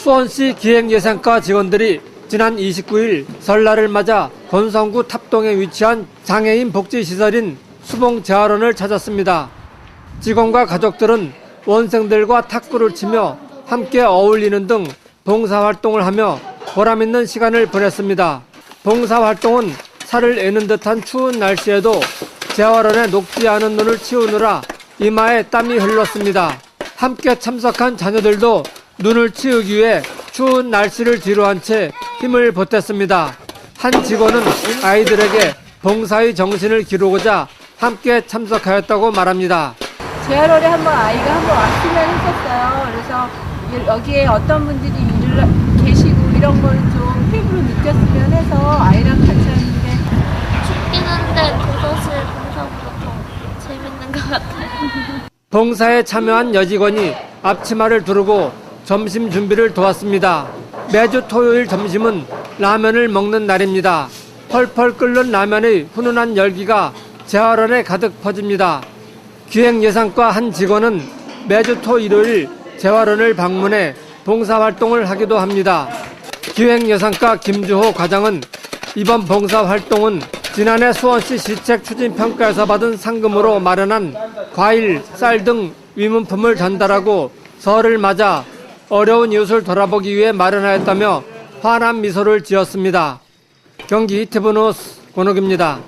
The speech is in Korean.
수원시 기획예산과 직원들이 지난 29일 설날을 맞아 권성구 탑동에 위치한 장애인 복지시설인 수봉 재활원을 찾았습니다. 직원과 가족들은 원생들과 탁구를 치며 함께 어울리는 등 봉사활동을 하며 보람있는 시간을 보냈습니다. 봉사활동은 살을 애는 듯한 추운 날씨에도 재활원에 녹지 않은 눈을 치우느라 이마에 땀이 흘렀습니다. 함께 참석한 자녀들도 눈을 치우기 위해 추운 날씨를 뒤로한 채 힘을 보탰습니다. 한 직원은 아이들에게 봉사의 정신을 기르고자 함께 참석하였다고 말합니다. 재활원에 한번 아이가 한번 왔으면 했었어요. 그래서 이- 여기에 어떤 분들이 일을 계시고 이런 걸 좀 피부로 느꼈으면 해서 아이랑 같이 왔는데 춥긴 한데 도서실 공사보다 더 재밌는 것 같아요. 봉사에 참여한 여직원이 앞치마를 두르고 점심 준비를 도왔습니다. 매주 토요일 점심은 라면을 먹는 날입니다. 펄펄 끓는 라면의 훈훈한 열기가 재활원에 가득 퍼집니다. 기획예산과 한 직원은 매주 토 일요일 재활원을 방문해 봉사활동을 하기도 합니다. 기획예산과 김주호 과장은 이번 봉사활동은 지난해 수원시 시책 추진 평가에서 받은 상금으로 마련한 과일, 쌀 등 위문품을 전달하고 설을 맞아 어려운 이웃을 돌아보기 위해 마련하였다며 환한 미소를 지었습니다. 경기 뉴스 권옥입니다.